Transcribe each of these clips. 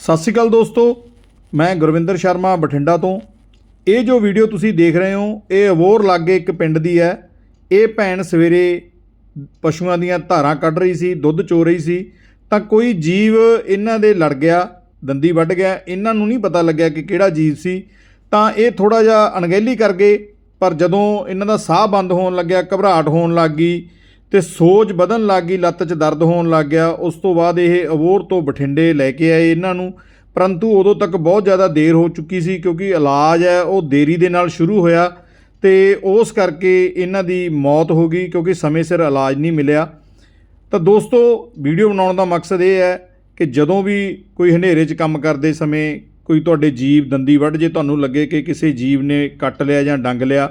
ਸਤਿ ਸ਼੍ਰੀ ਅਕਾਲ ਦੋਸਤੋ, ਮੈਂ ਗੁਰਵਿੰਦਰ ਸ਼ਰਮਾ ਬਠਿੰਡਾ ਤੋਂ। ਇਹ ਜੋ ਵੀਡੀਓ ਤੁਸੀਂ ਦੇਖ ਰਹੇ ਹੋ, ਇਹ ਅਵੋਰ ਲਾਗੇ ਇੱਕ ਪਿੰਡ ਦੀ ਹੈ। ਇਹ ਭੈਣ ਸਵੇਰੇ ਪਸ਼ੂਆਂ ਦੀਆਂ ਧਾਰਾਂ ਕੱਢ ਰਹੀ ਸੀ, ਦੁੱਧ ਚੋ ਰਹੀ ਸੀ। ਤਾਂ ਕੋਈ ਜੀਵ ਇਹਨਾਂ ਦੇ ਲੜ ਗਿਆ, ਦੰਦੀ ਵੱਢ ਗਿਆ। ਇਹਨਾਂ ਨੂੰ ਨਹੀਂ ਪਤਾ ਲੱਗਿਆ ਕਿ ਕਿਹੜਾ ਜੀਵ ਸੀ। ਤਾਂ ਇਹ ਥੋੜਾ ਜਿਹਾ ਅਣਗਹਿਲੀ ਕਰ ਗਏ, ਪਰ ਜਦੋਂ ਇਹਨਾਂ ਦਾ ਸਾਹ ਬੰਦ ਹੋਣ ਲੱਗਿਆ, ਘਬਰਾਹਟ ਹੋਣ ਲੱਗ ਗਈ ਤੇ ਸੋਜ ਵਧਣ ਲੱਗ ਗਈ, ਲੱਤ 'ਚ ਦਰਦ ਹੋਣ ਲੱਗ ਗਿਆ। ਉਸ ਤੋਂ ਬਾਅਦ ਇਹ ਅਬੋਰ ਤੋਂ ਬਠਿੰਡੇ ਲੈ ਕੇ ਆਏ ਇਹਨਾਂ ਨੂੰ। ਪਰੰਤੂ ਉਦੋਂ ਤੱਕ ਬਹੁਤ ਜ਼ਿਆਦਾ ਦੇਰ ਹੋ ਚੁੱਕੀ ਸੀ ਕਿਉਂਕਿ ਇਲਾਜ ਹੈ, ਉਹ ਦੇਰੀ ਦੇ ਨਾਲ ਸ਼ੁਰੂ ਹੋਇਆ ਤੇ ਉਸ ਕਰਕੇ ਇਹਨਾਂ ਦੀ ਮੌਤ ਹੋ ਗਈ ਕਿਉਂਕਿ ਸਮੇਂ ਸਿਰ ਇਲਾਜ ਨਹੀਂ ਮਿਲਿਆ। ਤਾਂ ਦੋਸਤੋ, ਵੀਡੀਓ ਬਣਾਉਣ ਦਾ ਮਕਸਦ ਇਹ ਹੈ ਕਿ ਜਦੋਂ ਵੀ ਕੋਈ ਹਨੇਰੇ 'ਚ ਕੰਮ ਕਰਦੇ ਸਮੇਂ ਕੋਈ ਤੁਹਾਡੇ ਜੀਵ ਦੰਦੀ ਵੱਢ ਜੇ ਤੁਹਾਨੂੰ ਲੱਗੇ ਕਿ ਕਿਸੇ ਜੀਵ ਨੇ ਕੱਟ ਲਿਆ ਜਾਂ ਡੰਗ ਲਿਆ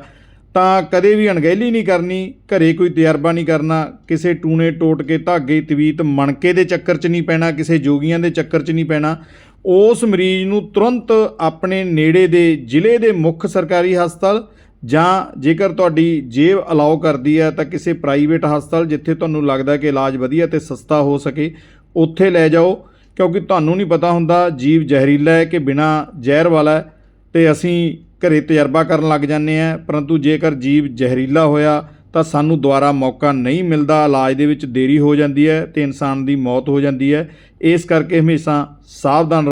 ਤਾਂ ਕਦੇ ਵੀ ਅਣਗਹਿਲੀ ਨਹੀਂ ਕਰਨੀ, ਘਰੇ ਕੋਈ ਤਜਰਬਾ ਨਹੀਂ ਕਰਨਾ, ਕਿਸੇ ਟੂਣੇ ਟੋਟ ਕੇ ਧਾਗੇ ਤਵੀਤ ਮਣਕੇ ਦੇ ਚੱਕਰ 'ਚ ਨਹੀਂ ਪੈਣਾ, ਕਿਸੇ ਜੋਗੀਆਂ ਦੇ ਚੱਕਰ 'ਚ ਨਹੀਂ ਪੈਣਾ। ਉਸ ਮਰੀਜ਼ ਨੂੰ ਤੁਰੰਤ ਆਪਣੇ ਨੇੜੇ ਦੇ ਜ਼ਿਲ੍ਹੇ ਦੇ ਮੁੱਖ ਸਰਕਾਰੀ ਹਸਪਤਾਲ ਜਾਂ ਜੇਕਰ ਤੁਹਾਡੀ ਜੇਬ ਅਲਾਉ ਕਰਦੀ ਹੈ ਤਾਂ ਕਿਸੇ ਪ੍ਰਾਈਵੇਟ ਹਸਪਤਾਲ ਜਿੱਥੇ ਤੁਹਾਨੂੰ ਲੱਗਦਾ ਕਿ ਇਲਾਜ ਵਧੀਆ ਤੇ ਸਸਤਾ ਹੋ ਸਕੇ, ਉੱਥੇ ਲੈ ਜਾਓ। ਕਿਉਂਕਿ ਤੁਹਾਨੂੰ ਨਹੀਂ ਪਤਾ ਹੁੰਦਾ, ਜੀਵ ਜ਼ਹਿਰੀਲਾ ਹੈ ਕਿ ਬਿਨਾ ਜ਼ਹਿਰ ਵਾਲਾ ਹੈ। ਤੇ ਅਸੀਂ ਘਰੇ ਤਜਰਬਾ ਕਰਨ ਲੱਗ ਜਾਂਦੇ ਆ ਪਰੰਤੂ ਜੇਕਰ ਜੀਵ ਜ਼ਹਿਰੀਲਾ ਹੋਇਆ ਤਾਂ ਸਾਨੂੰ ਦੁਬਾਰਾ ਮੌਕਾ ਨਹੀਂ ਮਿਲਦਾ, ਇਲਾਜ ਦੇ ਵਿੱਚ ਦੇਰੀ ਹੋ ਜਾਂਦੀ ਹੈ ਤੇ ਇਨਸਾਨ ਦੀ ਮੌਤ ਹੋ ਜਾਂਦੀ ਹੈ। ਇਸ ਕਰਕੇ ਹਮੇਸ਼ਾ ਸਾਵਧਾਨ